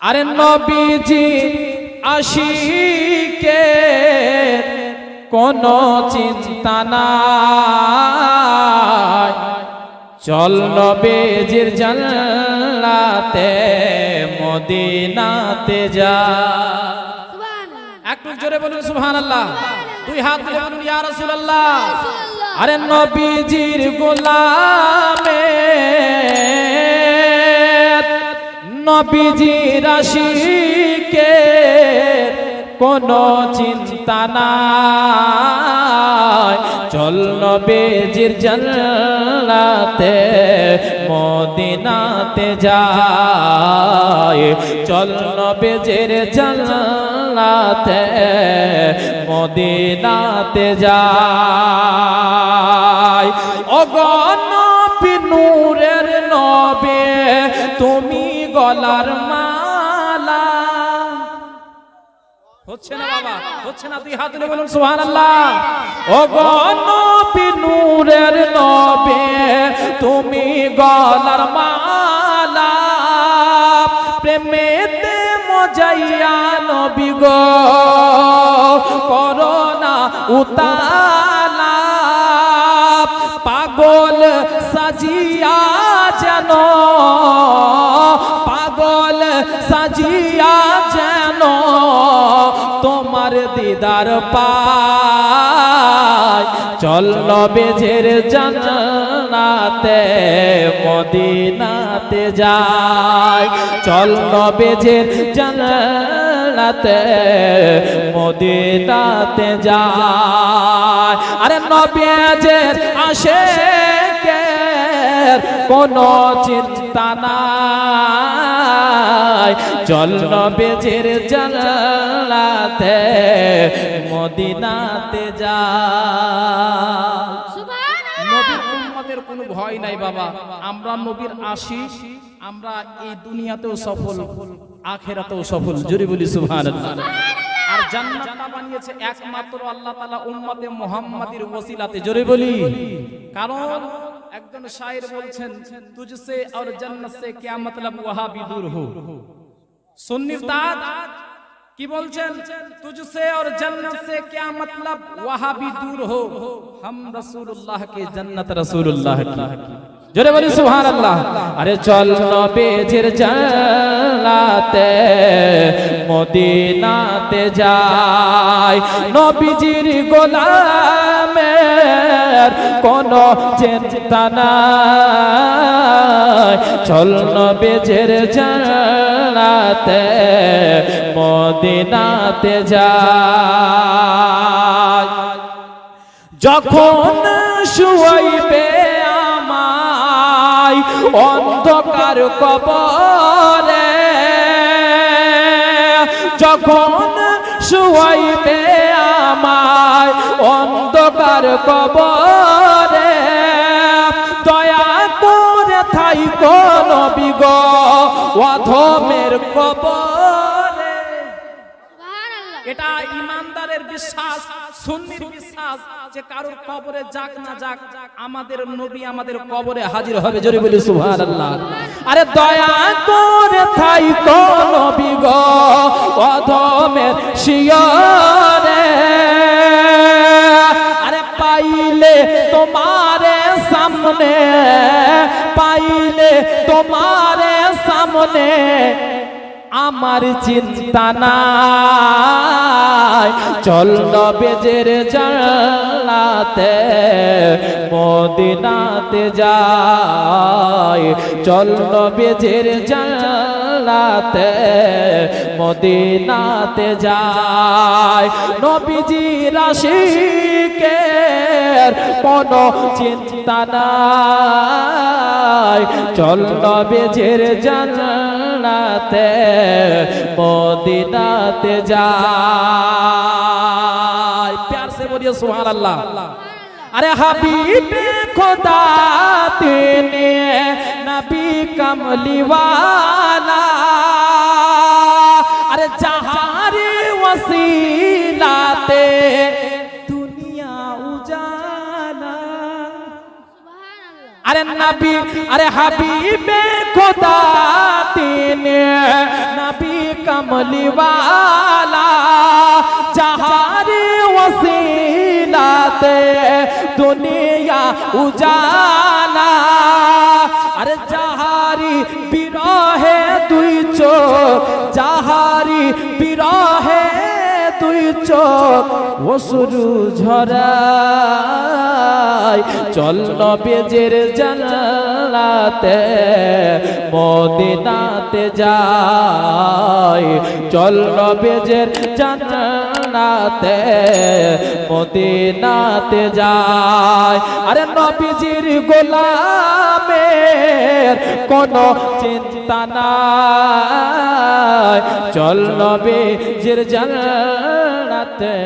আরে নবীজি আশিকে কোন চিন্তা নাই। চল নবীজির জান্নাতে মদিনাতে যা। একটু জোরে বলুন সুবহানাল্লাহ। দুই হাত তুলে বলুন ইয়া রাসূলুল্লাহ। আরে নবীজির গোলামে নবীজি রাশি কে কোন চিন্তা না চল নবীজির জান্নাতে মদিনাতে যায়। চল নবীজির জান্নাতে মদিনাতে যায়। অগণ পিনুরের নবে তুমি গলার হচ্ছে না বাবা হচ্ছে না তুই হাত তুলে বলুন সুবহানাল্লাহ। ও গণপি নূরের নবে তুমি গলার মালা প্রেমেতে মজাইয়া নবী গো করোনা উতালা পাগল সাজিয়া যেন পাগল সাজিয়া দিদার পায়। চল বেজের জানাতে মদিনাতে যায় চল বেজের জানাতে মদিনাতে যায় আরে নবেজের আসে কোন চিন্তা নাই। হয়। চল বেজের জালাতে মদিনাতে যা। কোনো ভয় নাই বাবা। আমরা নবীর আমরা এই দুনিয়াতেও সফল আখেরাতেও সফল। বলি আর জান্নাতটা বানিয়েছে একমাত্র আল্লাহ তাআলা উম্মতে মুহাম্মাদির ওসিলাতে। জোরে বলি। কারণ একজন শায়ের বলছেন তুজসে আর জান্নাত সে কিয়া মতলব ওয়াহাবি দূর হো। সুন্নির তাজ কি বলছেন? তুঝসে আর জান্নাত সে কিয়া মতলব? ওয়াহাবি দূর হো। হাম রাসূলুল্লাহ কে জান্নাত রাসূলুল্লাহ কি। জোরে বলি, সুবহানাল্লাহ। আরে চল নবীজির জালাতে, মদিনাতে যাই। নবীজির গোলাম কোন চিন্তা নাই। চল নবীজির জান্নাতে মদিনাতে যাই। যখন শুয়াইবে আমায় অন্ধকার কবরে যখন কবরে দয়া করে থাই কোন বিগ অধমের কবরে। এটা ইমানদারের বিশ্বাস সুন্নির বিশ্বাস যে কারোর কবরে যাক না যাক আমাদের নবী আমাদের কবরে হাজির হবে জোরে বলি সুবহানাল্লাহ। আরে দয়া করে থাই তো নবী গো অধমের শিয়রে। সামনে পাইলে তোমার সামনে। আমার চিন্তা নাই। চল বেজের জানলাতে মদিনাতে যায় চল বেজের আল্লাহতে মদিনাতে যায়। নবীজি রাশি কে কোন চিন্তা নাই। চল নবীজির জান্নাতে মদিনাতে যায়। প্যার সে বলিয়ে সুহান আল্লাহ আরে হাবিব খোদা তিনি नबी कमली वाला अरे जहारी वसीला ते, दुनिया उजाला। अरे नबी, अरे हबीबे खुदा तीन, नबी कमली वाला जहारी वसीला ते, दुनिया দুনিয়া উজালা। আরে যাহারি বিরহে দুই চোখ, যাহারি বিরহে দুই চোখ, অসুরু ঝরাই। চল বেজের জানালাতে, মদিনাতে যাই। চল বেজের জানালাতে মদিনাতে যায়। আরে নবীজির গোলামের কোন চিন্তা নাই। চল নবীজির জানাতে